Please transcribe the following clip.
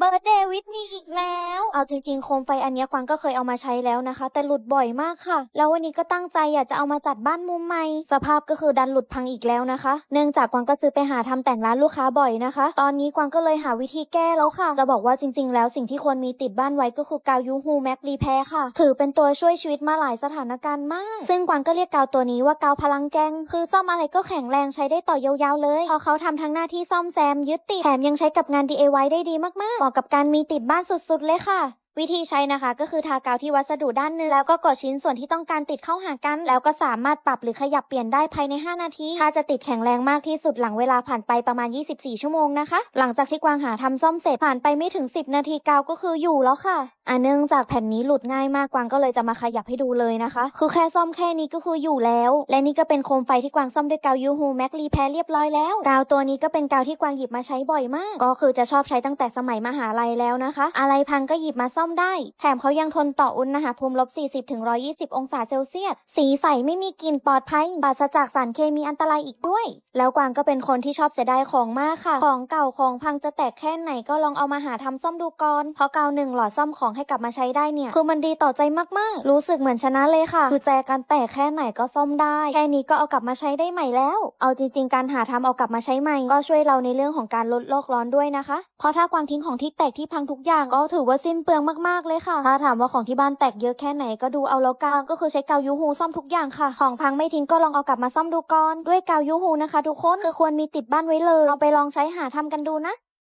เบิร์ดเดวิดมีอีกแล้ว เอาจริงๆ โคมไฟอันเนี้ยกวางก็เคยเอามาใช้แล้วนะคะ แต่หลุดบ่อยมากค่ะ แล้ววันนี้ก็ตั้งใจอยากจะเอามาจัดบ้านมุมใหม่ สภาพก็คือดันหลุดพังอีกแล้วนะคะ เนื่องจากกวางก็ซื้อไปหาทำแต่งร้านลูกค้าบ่อยนะคะ ตอนนี้กวางก็เลยหาวิธีแก้แล้วค่ะ จะบอกว่าจริง ๆ แล้วสิ่งที่ควรมีติดบ้านไว้ก็คือกาวยูฮูแม็กรีแพรค่ะ ถือเป็นตัวช่วยชีวิตมาหลายสถานการณ์มาก ซึ่งกวางก็เรียกกาวตัวนี้ว่ากาวพลังแกง คือซ่อมอะไรก็แข็งแรงใช้ได้ต่อยาวๆเลย พอเขาทำทั้งหน้าที่ซ่อมแซมยึดติดแถมยังใช้กับงาน DIY ได้ดีมากๆะกับการมีติดบ้านสุดๆเลยค่ะ วิธีใช้นะคะก็คือทากาวที่วัสดุด้านหนึงแล้วก็กดชิ้นส่วนที่ต้องการติดเข้าหากัน แล้วก็สามารถปรับหรือขยับเปลี่ยนได้ภายใน 5 นาทีถ้าจะติดแข็งแรงมากที่สุดหลังเวลาผ่านไปประมาณ 24 ชั่วโมงนะคะ หลังจากที่กวางหาทำซ่อมเสร็จผ่านไปไม่ถึง 10 นาทีกาวก็คืออยู่แล้วค่ะอะเนื่องจากแผ่นนี้หลุดง่ายมากกวางก็เลยจะมาขยับให้ดูเลยนะคะ คือแค่ซ่อมแค่นี้ก็คืออยู่แล้ว และนี่ก็เป็นโคมไฟที่กวางซ่อมด้วยกาวยูฮูแม็กรีแพรเรียบร้อยแล้วกาวตัวนี้ก็เป็นกาวที่กวางหยิบมาใช้บ่อยมาก ก็คือจะชอบใช้ตั้งแต่สมัยมหาลัยแล้วนะคะ อะไรพังก็หยิบมาซ่อมได้ แถมเขายังทนต่ออุณหภูมิลบ 40ถึง120 องศาเซลเซียส สีใสไม่มีกลิ่นปลอดภัยปราศจากสารเคมีอันตรายอีกด้วย แล้วกวางก็เป็นคนที่ชอบเสียดายของมากค่ะ ของเก่าของพังจะแตกแค่ไหนก็ลองเอามาหาทำซ่อมดูก่อน เพราะกาวหนึ่งหลอดซ่อมของให้กลับมาใช้ได้เนี่ย คือมันดีต่อใจมากๆ รู้สึกเหมือนชนะเลยค่ะ คือแจกันแตกแค่ไหนก็ซ่อมได้ แค่นี้ก็เอากลับมาใช้ได้ใหม่แล้ว เอาจริง ๆ การหาทำเอากลับมาใช้ใหม่ ก็ช่วยเราในเรื่องของการลดโลกร้อนด้วยนะคะ เพราะถ้ากวางทิ้งของที่แตกที่พังทุกอย่างก็ถือว่าสิ้นเปลืองมากๆเลยค่ะ ถ้าถามว่าของที่บ้านแตกเยอะแค่ไหนก็ดูเอาแล้วกันก็คือใช้กาวยูฮูซ่อมทุกอย่างค่ะ ของพังไม่ทิ้งก็ลองเอากลับมาซ่อมดูก่อน ด้วยกาวยูฮูนะคะ ทุกคนคือควรมีติดบ้านไว้เลยลองไปลองใช้หาทำกันดูนะ